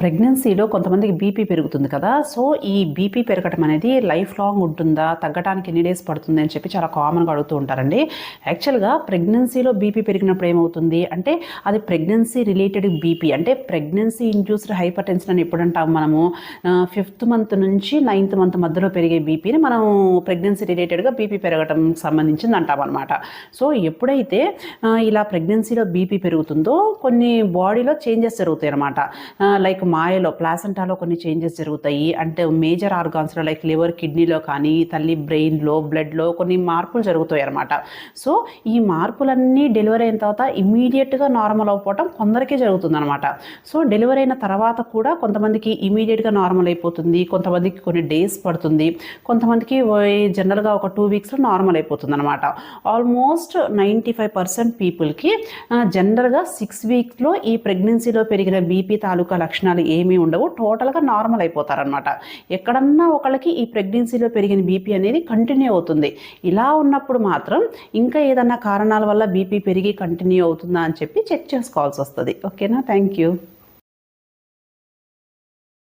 ప్రెగ్నెన్సీలో కొంతమందికి బీపీ పెరుగుతుంది కదా. సో ఈ బీపీ పెరగటం అనేది లైఫ్ లాంగ్ ఉంటుందా? తగ్గడానికి ఎన్ని డేస్ పడుతుంది అని చెప్పి చాలా కామన్గా అడుగుతూ ఉంటారండి. యాక్చువల్గా ప్రెగ్నెన్సీలో బీపీ పెరిగినప్పుడు ఏమవుతుంది అంటే అది ప్రెగ్నెన్సీ రిలేటెడ్ బీపీ అంటే ప్రెగ్నెన్సీ ఇండ్యూస్డ్ హైపర్ టెన్షన్ అని ఎప్పుడు అంటాము మనము ఫిఫ్త్ మంత్ నుంచి నైన్త్ మంత్ మధ్యలో పెరిగే బీపీని మనం ప్రెగ్నెన్సీ రిలేటెడ్గా బీపీ పెరగటం సంబంధించింది అంటాం అనమాట సో ఎప్పుడైతే ఇలా ప్రెగ్నెన్సీలో బీపీ పెరుగుతుందో కొన్ని బాడీలో చేంజెస్ జరుగుతాయి అనమాట లైక్ మాయలో ప్లాసెంటాలో కొన్ని చేంజెస్ జరుగుతాయి. అంటే మేజర్ ఆర్గాన్స్లో లైక్ లివర్ కిడ్నీలో కానీ తల్లి బ్రెయిన్లో బ్లడ్లో కొన్ని మార్పులు జరుగుతాయి అనమాట సో ఈ మార్పులన్నీ డెలివరీ అయిన తర్వాత ఇమీడియట్గా నార్మల్ అయిపోవటం కొందరికే జరుగుతుంది అనమాట సో డెలివరీ అయిన తర్వాత కూడా కొంతమందికి ఇమీడియట్గా నార్మల్ అయిపోతుంది కొంతమందికి కొన్ని డేస్ పడుతుంది కొంతమందికి జనరల్గా ఒక టూ వీక్స్లో నార్మల్ అయిపోతుంది అనమాట ఆల్మోస్ట్ నైంటీ ఫైవ్ పర్సెంట్ పీపుల్కి జనరల్గా సిక్స్ వీక్స్లో ఈ ప్రెగ్నెన్సీలో పెరిగిన బీపీ తాలూకా లక్షణాలు లక్షణాలు ఏమీ ఉండవు. టోటల్గా నార్మల్ అయిపోతారనమాట ఎక్కడన్నా ఒకళ్ళకి ఈ ప్రెగ్నెన్సీలో పెరిగిన బీపీ అనేది కంటిన్యూ అవుతుంది. ఇలా ఉన్నప్పుడు మాత్రం ఇంకా ఏదన్నా కారణాల వల్ల బీపీ పెరిగి కంటిన్యూ అవుతుందా అని చెప్పి చెక్ చేసుకోవాల్సి వస్తుంది. ఓకేనా? Thank you.